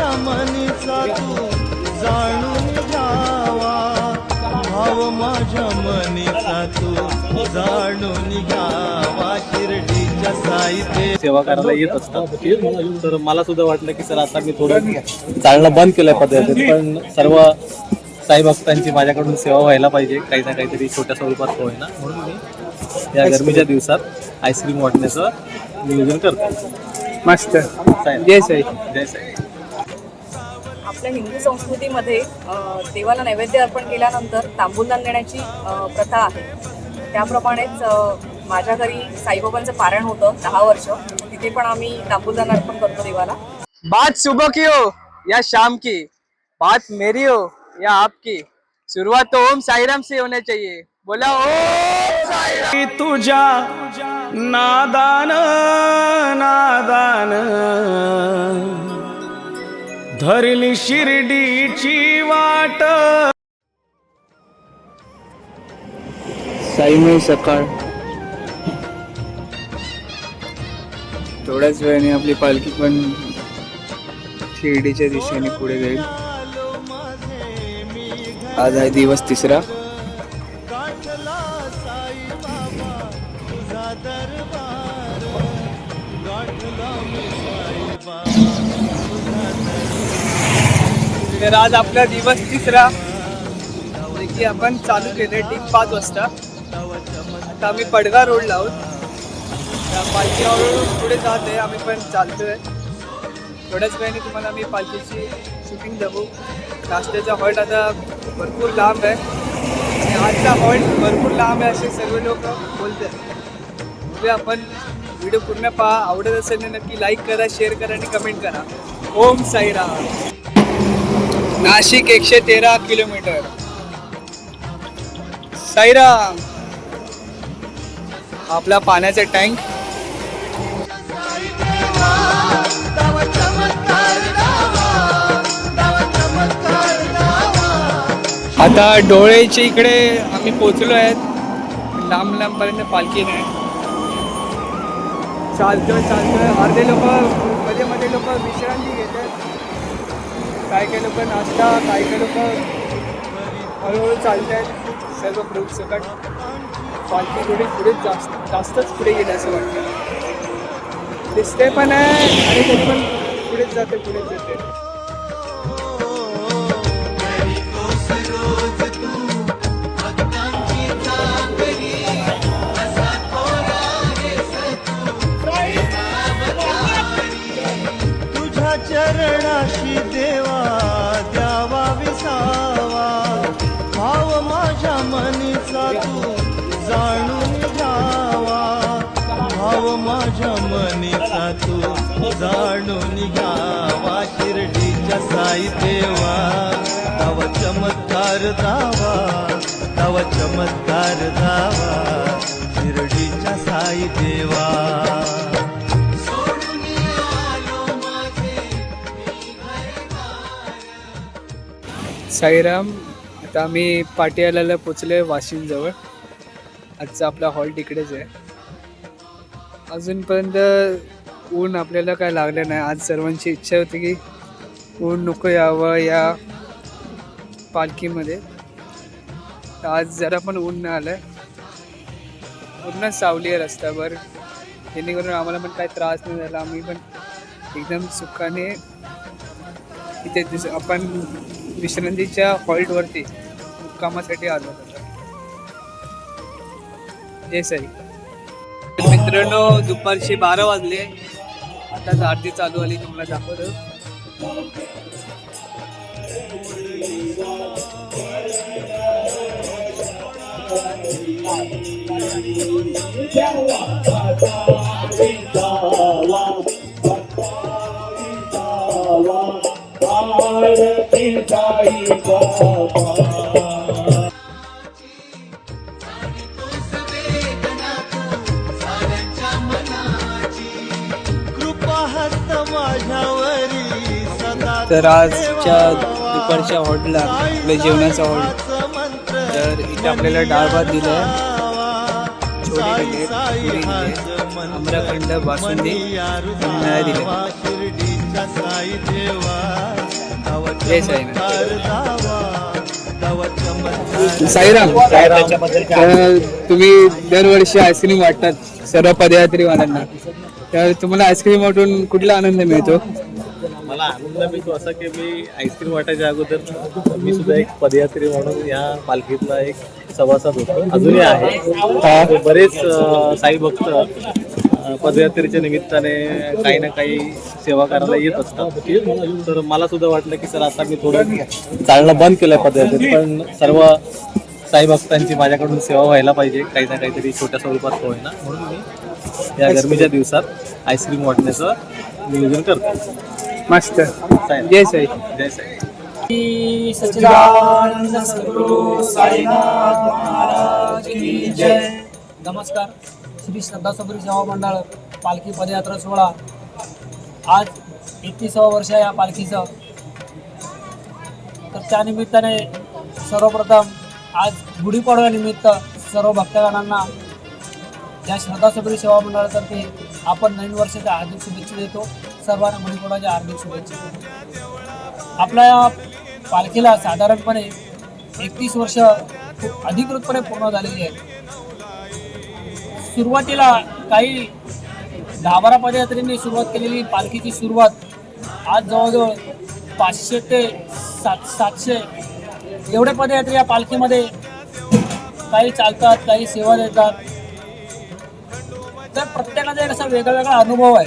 माझ्या मनीचा तू जाणून घ्यावा. भाव माझ्या मनीचा तू जाणून घ्यावा. शिर्डीच्या साईते सेवा करायला येत असतात. तर मला सुद्धा वाटलं की सर आता मी थोडं चालणं बंद केलंय पद्धतीने पण सर्व साई भक्तांची माझ्याकडून सेवा व्हायला पाहिजे. काही ना काहीतरी छोट्या स्वरूपात होईना म्हणून मी या गरमीच्या दिवसात आईस्क्रीम वाटण्याचं नियोजन करतो मस्त. जय साई. जय साई. आपल्या हिंदू संस्कृतीमध्ये देवाला नैवेद्य अर्पण केल्यानंतर तांबूलदान देण्याची प्रथा आहे. त्याप्रमाणेच माझ्या घरी साईबाबांचं पारायण होतं दहा वर्ष. तिथे पण आम्ही तांबूलदान अर्पण करतो देवाला. बात सुबह की हो या शाम की? बात मेरी हो या आपकी? शुरुआत तो ओम साईराम से होना चाहिए। बोला ओम साईराम. तुझ्या नादान नादान। धरली शिर्डीची वाट. साईमय सकाळ. थोड्याच वेळाने आपली पालखी पण शिर्डीच्या दिशेने पुढे जाईल. आज आहे दिवस तिसरा. तर आज आपला दिवस तिसरा. की आपण चालू केले ठीक पाच वाजता. आता आम्ही पडगा रोडला आहोत. त्या पालखी हळूहळू पुढे जात आहे. आम्ही पण चालतोय. थोड्याच वेळाने तुम्हाला आम्ही पालखीची शूटिंग दाखवू. नाश्त्याचा हॉल्ट आता भरपूर लांब आहे. आणि आजचा हॉल्ट भरपूर लांब आहे असे सर्व लोक बोलतात. आहेत आपण व्हिडिओ पूर्ण पहा. आवडत असेल तर नक्की लाईक करा शेअर करा आणि कमेंट करा. ओम साईराम. नाशिक एकशे तेरा किलोमीटर. सैरा आपला पाण्याचा टँक. आता डोळेच्या इकडे आम्ही पोचलो आहेत. लांब लांबपर्यंत पालखी नाही. चालतोय चालतोय. अर्धे लोक मध्ये मध्ये लोक विश्रांती घेतात. काय काही लोक नाश्ता काही काही लोक हळूहळू चालत आहेत सर्व ग्रुप सकट. पालखी थोडी पुढे जास्त जास्तच पुढे गेली असं वाटतं. दिसते पण आहे आणि तरी पण पुढेच जाते पुढेच जाते. चरणाशी माझ्या मनीचा तू जाणून घ्यावा. भाव माझ्या मनीचा तू जाणून घ्यावा. शिर्डीच्या साई देवा तव चमत्कार दावा तव चमत्कार दावा शिर्डीच्या साई देवा साईराम तर आम्ही पाटियाला पोचले वाशिमजवळ. आजचा आपला हॉल तिकडेच आहे. अजूनपर्यंत ऊन आपल्याला काय लागलं नाही. आज सर्वांची इच्छा होती की ऊन नको यावं या पालखीमध्ये. तर आज जरा पण ऊन नाही आलं पूर्ण सावली आहे रस्त्यावर. जेणेकरून आम्हाला पण काही त्रास नाही झाला. आम्ही पण एकदम सुखाने इथे दिस आपण विश्रांतीच्या हॉल्टवरती मुक्कामासाठी आलो होतो जय साई. मित्रांनो दुपारचे बारा वाजले. आता आरती चालू आली तुम्हाला दाखवतो. तर आजच्या दुपारच्या हॉटेलला आपल्या जेवणाचा हॉल तर इथे आपल्याला डाळ भात दिला छोले दिले पुरी दिली आम्रखंड बासुंदी आणि नळ्या साईराम तर तुम्ही दरवर्षी आईस्क्रीम वाटतात सर्व पदयात्रीवाल्यांना तर तुम्हाला आईस्क्रीम वाटून कुठला आनंद मिळतो? मला आनंद मिळतो असा की मी आईस्क्रीम वाटायच्या अगोदर मी सुद्धा एक पदयात्री म्हणून या पालखीतला एक सभासद होतो. अजूनही आहे. बरेच साई भक्त पदयात्रेच्या निमित्ताने काही ना काही सेवा करायला येत असतात. तर मला सुद्धा वाटलं की सर आता मी थोडं चालणं बंद केलंय पदयात्रेत पण सर्व साई भक्तांची माझ्याकडून सेवा व्हायला पाहिजे. काही ना काहीतरी छोट्या स्वरूपात होईना म्हणून मी या गरमीच्या दिवसात आईस्क्रीम वाटण्याचं नियोजन करतो. मस्त. साई जय साई. जय साई. सच्चिदानंद सद्गुरु साईनाथ महाराज की जय. नमस्कार. श्री श्रद्धा सबरी सेवा मंडळ पालखी पदयात्रा सोहळा. आज एकतीसावं वर्ष आहे या पालखीचं. तर त्या निमित्ताने सर्वप्रथम आज गुढीपाडव्यानिमित्त सर्व भक्तगणांना या श्रद्धा सबरी सेवा मंडळातर्फे आपण नवीन वर्षाच्या हार्दिक शुभेच्छा देतो. सर्वांना गुढीपाडव्याच्या हार्दिक शुभेच्छा. आपल्या या पालखीला साधारणपणे एकतीस वर्ष खूप अधिकृतपणे पूर्ण झालेली आहेत. सुरुवातीला काही दहा बारा पदयात्रींनी सुरुवात केलेली पालखीची सुरुवात. आज जवळजवळ पाचशे ते सात सातशे एवढे पदयात्री या पालखीमध्ये काही चालतात काही सेवा देतात. तर प्रत्येकाचा एक असा वेगळा वेगळा अनुभव आहे.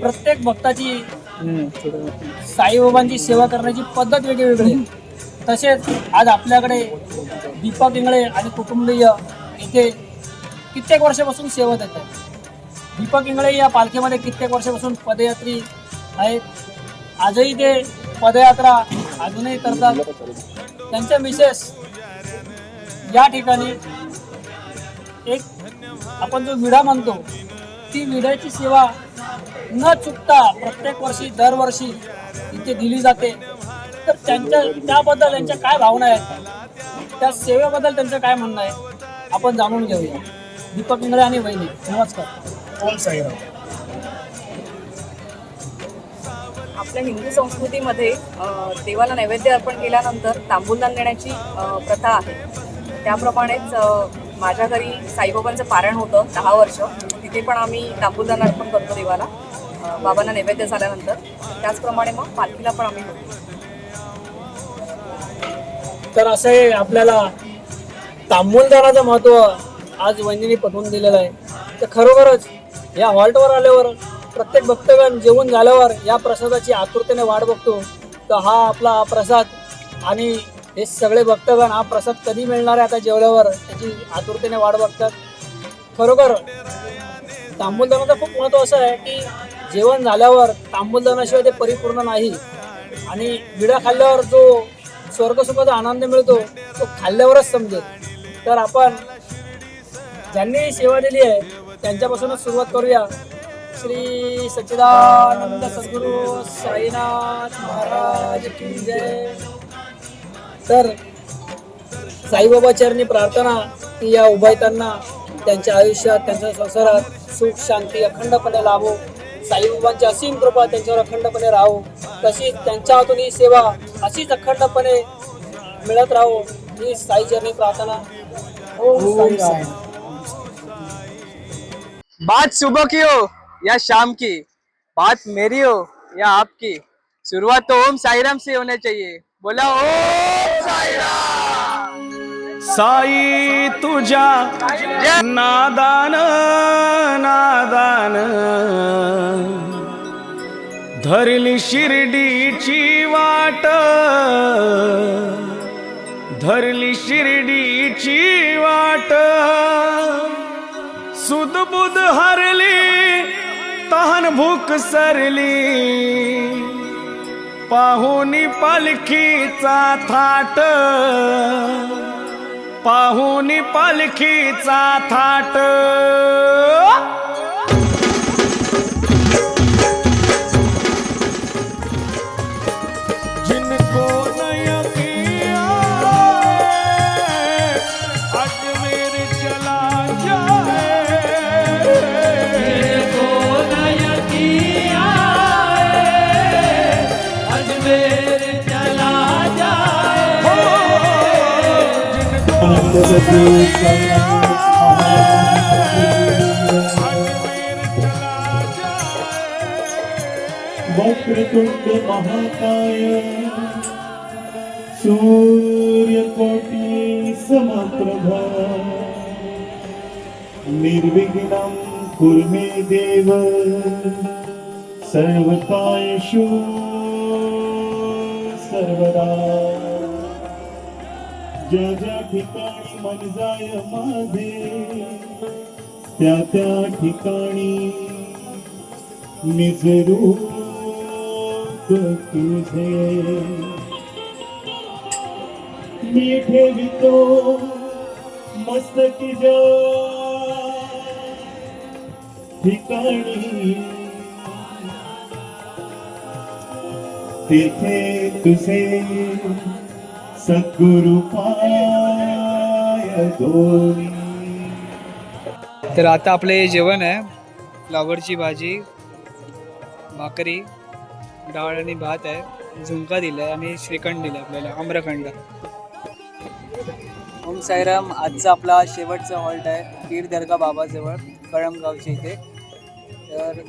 प्रत्येक भक्ताची साईबाबांची सेवा करण्याची पद्धत वेगळी वेगळी आहे. तसेच आज आपल्याकडे दीपक इंगळे आणि कुटुंबीय इथे कित्येक वर्षापासून सेवा देत आहेत. दीपक इंगळे या पालखीमध्ये कित्येक वर्षापासून पदयात्री आहेत आजही ते पदयात्रा अजूनही करतात. त्यांच्या मिसेस या ठिकाणी एक आपण जो विडा म्हणतो ती विड्याची सेवा न चुकता प्रत्येक वर्षी दरवर्षी इथे दिली जाते. तर त्यांच्या त्याबद्दल त्यांच्या काय भावना आहेत? त्या सेवेबद्दल त्यांचं काय म्हणणं आहे? आपण जाणून घेऊया. दीपक इंगळे आणि वहिनी. नमस्कार. ओम साईराम. आपल्या हिंदू संस्कृतीमध्ये देवाला नैवेद्य अर्पण केल्यानंतर तांबूलदान देण्याची प्रथा आहे. त्याप्रमाणेच माझ्या घरी साईबाबांचं पारायण होतं दहा वर्ष. तिथे पण आम्ही तांबूलदान अर्पण करतो देवाला. बाबांना नैवेद्य झाल्यानंतर. त्याचप्रमाणे मग पालखीला पण आम्ही होतो. तर असं हे आपल्याला तांबूलदाराचं महत्त्व आज वहिनीने पटवून दिलेलं आहे. तर खरोखरच या हॉल्टवर आल्यावर प्रत्येक भक्तगण जेवण झाल्यावर या प्रसादाची आतुरतेने वाट बघतो. तर हा आपला प्रसाद आणि हे सगळे भक्तगण हा प्रसाद कधी मिळणार आहे आता जेवल्यावर त्याची आतुरतेने वाट बघतात. खरोखर तांबूलदानाचं खूप महत्त्व असं आहे की जेवण झाल्यावर तांबूलदानाशिवाय ते परिपूर्ण नाही. आणि विडा खाल्ल्यावर जो स्वर्गसुखाचा आनंद मिळतो तो खाल्ल्यावरच समजेल. तर आपण ज्यांनी सेवा दिली आहे त्यांच्यापासूनच सुरुवात करूया. श्री सच्चिदानंद सद्गुरु साईनाथ महाराज की जय. तर साईबाबा चरणी प्रार्थना की या उभायतांना त्यांच्या आयुष्यात त्यांच्या संसारात सुख शांती अखंडपणे लाभो. साईबाबांची असीम कृपा त्यांच्यावर अखंडपणे राहो. तशीच त्यांच्या हातून ही सेवा अशीच अखंडपणे मिळत राहो. ही साई चरणी प्रार्थना. ओम साई. बात सुबह की हो या शाम की? बात मेरी हो या आपकी? शुरुआत तो ओम साईराम से होना चाहिए। बोला ओम साईराम! साई तुझ्या नादान नादान। धरली शिर्डीची वाट धरली शिर्डीची वाट। बुध हरली तहन भूक सरली. पाहुनी पालखीचा थाट पाहुनी पालखीचा थाट. वक्रतुंड महाकाय सूर्यकोटी समप्रभा निर्विघ्नं कुर्मे देव सर्वकायेषु सर्वदा। ज्या ज्या ठिकाणी मन जाय माझे त्या त्या ठिकाणी रूप तुझे. मी ठेवितो मस्तकी जा ठिकाणी तेथे तुझे. सद्गुरु पाय दोन्ही. तर आता आपलं हे जेवण आहे. फ्लावरची भाजी भाकरी डाळ आणि भात आहे. झुणका दिलाय आणि श्रीखंड दिलं आपल्याला आम्रखंड. ओम साईराम आजचा आपला शेवटचा हॉल्ट आहे पीर दर्गा बाबाजवळ कळमगावच्या इथे. तर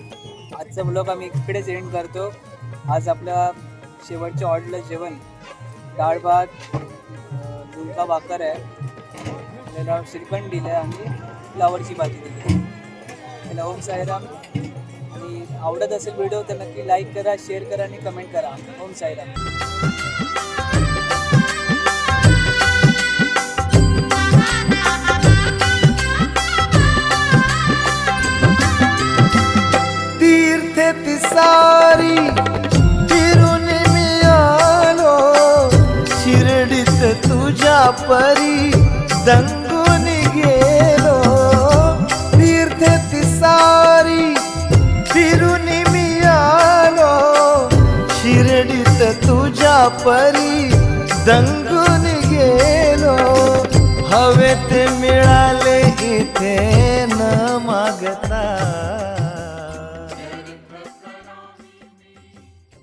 आजचा ब्लॉग आम्ही इकडेच एंड करतो. आज आपल्या शेवटच्या हॉल्टला जेवण. डाळ भात अं, झुणका भाकर आहे. आपल्याला श्रीखंड दिलं आहे आणि फ्लावरची भाजी दिली आहे. त्याला ओम साईराम. आणि आवडत असेल व्हिडिओ तर नक्की लाईक करा शेअर करा आणि कमेंट करा. ओम साईराम. तुझ्या परी दंगून गेलो तीर्थे तिसारी फिरून मी आलो